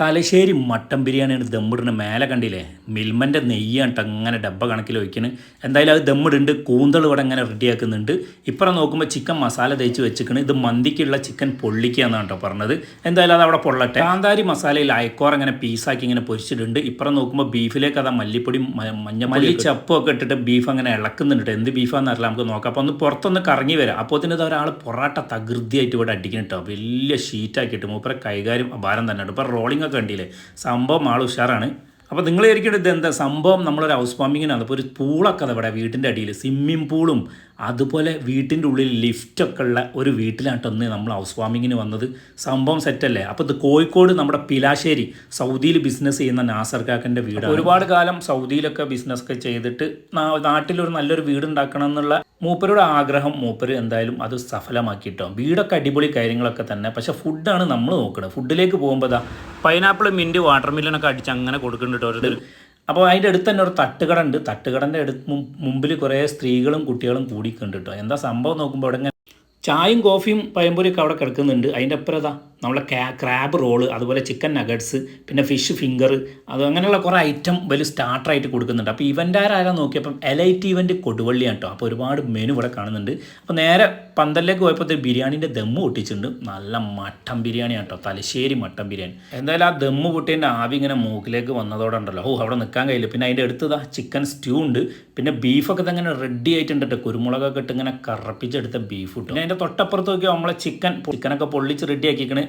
Thalassery mutton ബിരിയാണിയാണ് ദമ്മിടുന്ന മേലെ കണ്ടില്ലേ? മിൽമന്റെ നെയ്യാണ് അങ്ങനെ ഡബ്ബ കണക്കിൽ വയ്ക്കണ് എന്തായാലും അത് ദമ്മിടുണ്ട് കൂന്തൾ ഇവിടെ അങ്ങനെ റെഡിയാക്കുന്നുണ്ട് ഇപ്പുറം നോക്കുമ്പോൾ ചിക്കൻ മസാല തേച്ച് വെച്ചിക്കണ്. ഇത് മന്തിക്കുള്ള ചിക്കൻ പൊള്ളിക്കുകയെന്നാണ് കേട്ടോ പറഞ്ഞത്. എന്തായാലും അത് അവിടെ പൊള്ളട്ടെ. കാന്താരി മസാലയിൽ അയക്കോർ അങ്ങനെ പീസാക്കി ഇങ്ങനെ പൊരിച്ചിട്ടുണ്ട്. ഇപ്പുറം നോക്കുമ്പോൾ ബീഫിലേക്ക് അതാ മല്ലിപ്പൊടി മഞ്ഞ ചപ്പും ഇട്ടിട്ട് ബീഫ് അങ്ങനെ ഇളക്കുന്നുണ്ട്. എന്ത് ബീഫാന്ന് അറിയില്ല നമുക്ക് നോക്കാം. അപ്പോൾ ഒന്ന് പുറത്തൊന്ന് കറങ്ങി വരാം. അപ്പോൾ തന്നെ ഒരാൾ പൊറാട്ട തകൃതിയായിട്ട് ഇവിടെ അടിക്കണം കേട്ടോ വലിയ ഷീറ്റാക്കിയിട്ട് മൂപ്പറെ കൈകാര്യം ഭാരം തന്നെ ഇപ്പോൾ റോളിംഗ് ഒക്കെ കണ്ടില്ലേ? സംഭവം ആൾ ഉഷാറാണ്. അപ്പോൾ നിങ്ങൾ വിചാരിക്കേണ്ടത് ഇത് എന്താ? സംഭവം നമ്മളൊരു ഹൗസ് വാമിങ്ങിനാണ് അപ്പോൾ ഒരു പൂളൊക്കെ അത് ഇവിടെ വീട്ടിന്റെ അടിയിൽ സ്വിമ്മിംഗ് പൂളും അതുപോലെ വീട്ടിന്റെ ഉള്ളിൽ ലിഫ്റ്റൊക്കെ ഉള്ള ഒരു വീട്ടിലായിട്ടൊന്ന് നമ്മൾ ഹൗസ് വാമിങ്ങിന് വന്നത്. സംഭവം സെറ്റല്ലേ അപ്പോൾ ഇത് കോഴിക്കോട് നമ്മുടെ പിലാശ്ശേരി സൗദിയിൽ ബിസിനസ് ചെയ്യുന്ന നാസർ കാക്കന്റെ വീട് ഒരുപാട് കാലം സൗദിയിലൊക്കെ ബിസിനസ് ഒക്കെ ചെയ്തിട്ട് നാട്ടിലൊരു നല്ലൊരു വീട് ഉണ്ടാക്കണം എന്നുള്ള മൂപ്പരുടെ ആഗ്രഹം മൂപ്പര് എന്തായാലും അത് സഫലമാക്കിയിട്ടോ. വീടൊക്കെ അടിപൊളി കാര്യങ്ങളൊക്കെ തന്നെ. പക്ഷേ ഫുഡാണ് നമ്മൾ നോക്കുന്നത് ഫുഡിലേക്ക് പോകുമ്പോൾ അതാ പൈനാപ്പിൾ മിന്റ് വാട്ടർ മില്ലനൊക്കെ അടിച്ച് അങ്ങനെ കൊടുക്കുന്നുണ്ട് ഓരോരുത്തർ അപ്പോൾ അതിന്റെ അടുത്ത് തന്നെ ഒരു തട്ടുകട ഉണ്ട് തട്ടുകടന്റെ അടുത്ത് മുമ്പിൽ കുറേ സ്ത്രീകളും കുട്ടികളും കൂടിക്കുന്നുണ്ട് കേട്ടോ എന്താ സംഭവം നോക്കുമ്പോൾ അവിടെ ഇങ്ങനെ ചായയും കോഫിയും പയമ്പൊരിയൊക്കെ അവിടെ കിടക്കുന്നുണ്ട്. അതിന്റെ അപ്പുറം നമ്മളെ ക്യാ ക്രാബ് റോൾ അതുപോലെ ചിക്കൻ നഗറ്റ്സ് പിന്നെ ഫിഷ് ഫിംഗർ അത് അങ്ങനെയുള്ള കുറേ ഐറ്റം വലിയ സ്റ്റാർട്ടറായിട്ട് കൊടുക്കുന്നുണ്ട്. അപ്പോൾ ഇവന്റാരാരാ നോക്കിയപ്പം എലൈറ്റ് ഇവന്റ് കൊടുവള്ളിയാണ് കേട്ടോ അപ്പോൾ ഒരുപാട് മെനു ഇവിടെ കാണുന്നുണ്ട്. അപ്പോൾ നേരെ പന്തലിലേക്ക് പോയപ്പോൾ ബിരിയാണീന്റെ ദമ്മ് പൊട്ടിച്ചിട്ടുണ്ട്. നല്ല മട്ടൻ ബിരിയാണിയാണ് കേട്ടോ തലശ്ശേരി മട്ടൻ ബിരിയാണി. എന്തായാലും ആ ദമ്മ് പൊട്ടിയതിന്റെ ആവി ഇങ്ങനെ മൂക്കിലേക്ക് വന്നതോടെ ഉണ്ടല്ലോ ഓ അവിടെ നിൽക്കാൻ കഴിയില്ല. പിന്നെ അതിന്റെ അടുത്തതാ ചിക്കൻ സ്റ്റ്യൂ ഉണ്ട്. പിന്നെ ബീഫൊക്കെ ഇതങ്ങനെ റെഡി ആയിട്ടുണ്ട് കേട്ടോ കുരുമുളകൊക്കെ ഇട്ട് ഇങ്ങനെ കറപ്പിച്ചെടുത്ത ബീഫ് കിട്ടും പിന്നെ അതിന്റെ തൊട്ടപ്പുറത്ത് നോക്കിയാൽ നമ്മളെ ചിക്കൻ ചിക്കനൊക്കെ പൊള്ളിച്ച് റെഡി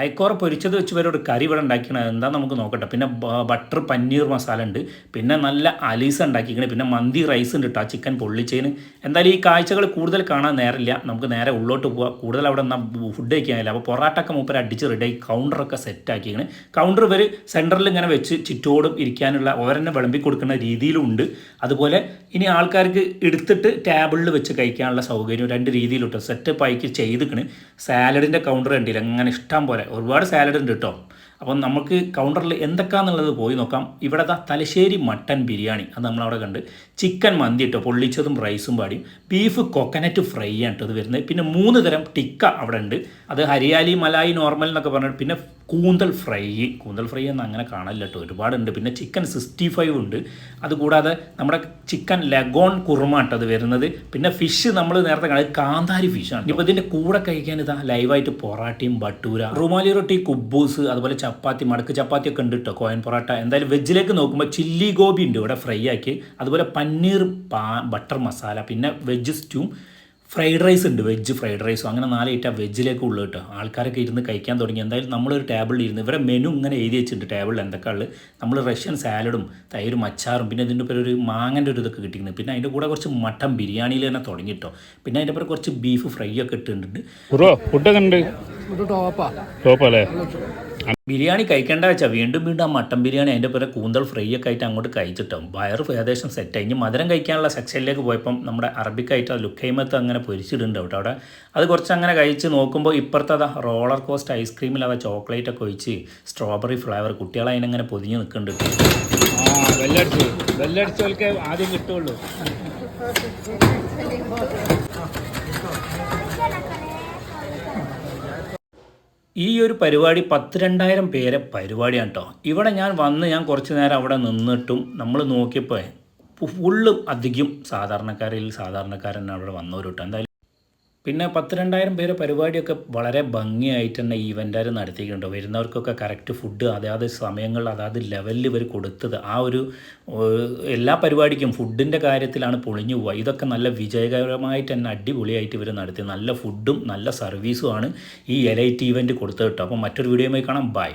അയക്കോറ പൊരിച്ചത് വെച്ച് വരെ ഒരു കറി ഇവിടെ ഉണ്ടാക്കിയാണ്. എന്താ നമുക്ക് നോക്കട്ടെ. പിന്നെ ബട്ടർ പനീർ മസാല ഉണ്ട്. പിന്നെ നല്ല അലീസ ഉണ്ടാക്കിക്കണേ പിന്നെ മന്തി റൈസ് ഉണ്ട് കേട്ടോ ചിക്കൻ പൊള്ളിച്ചതിന് എന്തായാലും ഈ കാഴ്ചകൾ കൂടുതൽ കാണാൻ നേരമില്ല. നമുക്ക് നേരെ ഉള്ളോട്ട് പോവാം. കൂടുതൽ അവിടെ നിന്നാൽ ഫുഡ് കഴിക്കാനില്ല അപ്പോൾ പൊറാട്ടൊക്കെ മൂപ്പര അടിച്ച് റെഡിയായി കൗണ്ടറൊക്കെ സെറ്റ് ആക്കിയാണ് കൗണ്ടർ ഇവർ സെന്ററിൽ ഇങ്ങനെ വെച്ച് ചുറ്റോടും ഇരിക്കാനുള്ള ഓരോന്നെ വിളമ്പി കൊടുക്കുന്ന രീതിയിലും ഉണ്ട്. അതുപോലെ ഇനി ആൾക്കാർക്ക് എടുത്തിട്ട് ടേബിളിൽ വെച്ച് കഴിക്കാനുള്ള സൗകര്യം രണ്ട് രീതിയിലുണ്ട്. സെറ്റപ്പ് ആയിക്ക് ചെയ്തിക്കണ്. സാലഡിന്റെ കൗണ്ടർ കണ്ടില്ല? അങ്ങനെ ഇഷ്ടം പോലെ. ഒരുപാട് സാലഡ് ഉണ്ട് കേട്ടോ അപ്പം നമുക്ക് കൗണ്ടറിൽ എന്തൊക്കെയാണെന്നുള്ളത് പോയി നോക്കാം. ഇവിടെ തലശ്ശേരി മട്ടൻ ബിരിയാണി. അത് നമ്മളവിടെ കണ്ട്. ചിക്കൻ മന്തി ഇട്ടോ. പൊള്ളിച്ചതും റൈസും പാടിയും. ബീഫ് കൊക്കനറ്റ് ഫ്രൈ ആണ് ഇത് വരുന്നത്. പിന്നെ മൂന്ന് തരം ടിക്ക അവിടെ ഉണ്ട്. അത് ഹരിയാലി മലായി നോർമൽ എന്നൊക്കെ പറഞ്ഞിട്ട് പിന്നെ കൂന്തൽ ഫ്രൈ കൂന്തൽ ഫ്രൈ എന്ന് അങ്ങനെ കാണില്ല കേട്ടോ ഒരുപാടുണ്ട്. പിന്നെ ചിക്കൻ സിക്സ്റ്റി ഫൈവ് ഉണ്ട്. അതുകൂടാതെ നമ്മുടെ ചിക്കൻ ലഗോൺ അത് വരുന്നത്. പിന്നെ ഫിഷ് നമ്മൾ നേരത്തെ കാണുന്നത് കാന്താരി ഫിഷാണ് ഇപ്പോൾ ഇതിന്റെ കൂടെ കഴിക്കാൻ ഇതാ ലൈവായിട്ട് പൊറാട്ടയും ബട്ടൂര റുമാലി റൊട്ടി കുബൂസ് അതുപോലെ ചപ്പാത്തി മടക്ക് ചപ്പാത്തി ഒക്കെ ഉണ്ട് കേട്ടോ കോയൻ പൊറോട്ട. എന്തായാലും വെജിലേക്ക് നോക്കുമ്പോൾ ചില്ലി ഗോബി ഉണ്ട് ഇവിടെ ഫ്രൈ ആക്കി. അതുപോലെ പന്നീർ പാ ബട്ടർ മസാല പിന്നെ വെജ് സ്റ്റൂ ഫ്രൈഡ് റൈസ് ഉണ്ട് വെജ് ഫ്രൈഡ് റൈസും അങ്ങനെ നാല് ഐറ്റം വെജിലേക്ക് ഉള്ളു കേട്ടോ ആൾക്കാരൊക്കെ ഇരുന്ന് കഴിക്കാൻ തുടങ്ങി. എന്തായാലും നമ്മളൊരു ടേബിളിൽ ഇരുന്ന് ഇവരെ മെനു ഇങ്ങനെ എഴുതി വെച്ചിട്ടുണ്ട് ടേബിളിൽ എന്തൊക്കെ ഉള്ളത് നമ്മൾ റഷ്യൻ സാലഡും തൈരും അച്ചാറും പിന്നെ ഇതിന്റെ പേര് ഒരു മാങ്ങന്റെ ഒരു ഇതൊക്കെ കിട്ടിയിരുന്നു പിന്നെ അതിന്റെ കൂടെ കുറച്ച് മട്ടൻ ബിരിയാണിയിൽ തന്നെ തുടങ്ങി കേട്ടോ പിന്നെ അതിന്റെ പേര് കുറച്ച് ബീഫ് ഫ്രൈ ഒക്കെ ഇട്ടിട്ടുണ്ട്. ഫുഡ് ഫുഡൊക്കെ ഉണ്ട്. ടോപ്പാ ടോപ്പല്ലേ ബിരിയാണി കഴിക്കേണ്ട വെച്ചാൽ വീണ്ടും വീണ്ടും ആ മട്ടൻ ബിരിയാണി അതിന്റെ പേരെ കൂന്തൽ ഫ്രൈ ഒക്കെ ആയിട്ട് അങ്ങോട്ട് കഴിച്ചിട്ടും. വയറ് ഏകദേശം സെറ്റ് ഇനി മധുരം കഴിക്കാനുള്ള സെക്ഷനിലേക്ക് പോയപ്പം നമ്മുടെ അറബിക്കായിട്ട് ആ ലുക്കൈമത്ത് അങ്ങനെ പൊരിച്ചിട്ടുണ്ട് കേട്ടോ അവിടെ. അത് കുറച്ച് അങ്ങനെ കഴിച്ച് നോക്കുമ്പോൾ ഇപ്പുറത്തെ അതാ റോളർ കോസ്റ്റ് ഐസ്ക്രീമിൽ അതാ ചോക്ലേറ്റ് ഒക്കെ ഒഴിച്ച് സ്ട്രോബെറി ഫ്ലേവർ കുട്ടികളെ അതിനങ്ങനെ പൊതിഞ്ഞ് നിൽക്കുന്നുണ്ട് ആ ബെല്ലടിച്ചു ബെല്ലടിച്ചവർക്ക് ആദ്യം കിട്ടുള്ളൂ. ഈ ഒരു പരിപാടി പത്ത് രണ്ടായിരം പേരെ പരിപാടിയാണ് കേട്ടോ ഇവിടെ ഞാൻ വന്ന് ഞാൻ കുറച്ച് നേരം അവിടെ നിന്നിട്ടും നമ്മൾ നോക്കിയപ്പോൾ ഫുള്ളും അധികം സാധാരണക്കാരിൽ സാധാരണക്കാരൻ അവിടെ വന്നവർ കേട്ടോ എന്തായാലും പിന്നെ പത്ത് രണ്ടായിരം പേര് പരിപാടിയൊക്കെ വളരെ ഭംഗിയായിട്ട് തന്നെ ഈവന്റുകാർ നടത്തിയിട്ടുണ്ട്. വരുന്നവർക്കൊക്കെ കറക്റ്റ് ഫുഡ് അതാത് സമയങ്ങളിൽ അതാത് ലെവലിൽ ഇവർ കൊടുത്തത്. ആ ഒരു എല്ലാ പരിപാടിക്കും ഫുഡിന്റെ കാര്യത്തിലാണ് പൊളിഞ്ഞു പോവുക. ഇതൊക്കെ നല്ല വിജയകരമായിട്ട് തന്നെ അടിപൊളിയായിട്ട് ഇവർ നടത്തി. നല്ല ഫുഡും നല്ല സർവീസുമാണ് ഈ എലൈറ്റ് ഈവന്റ് കൊടുത്തത് കേട്ടോ. അപ്പോൾ മറ്റൊരു വീഡിയോയുമായി കാണാം. ബൈ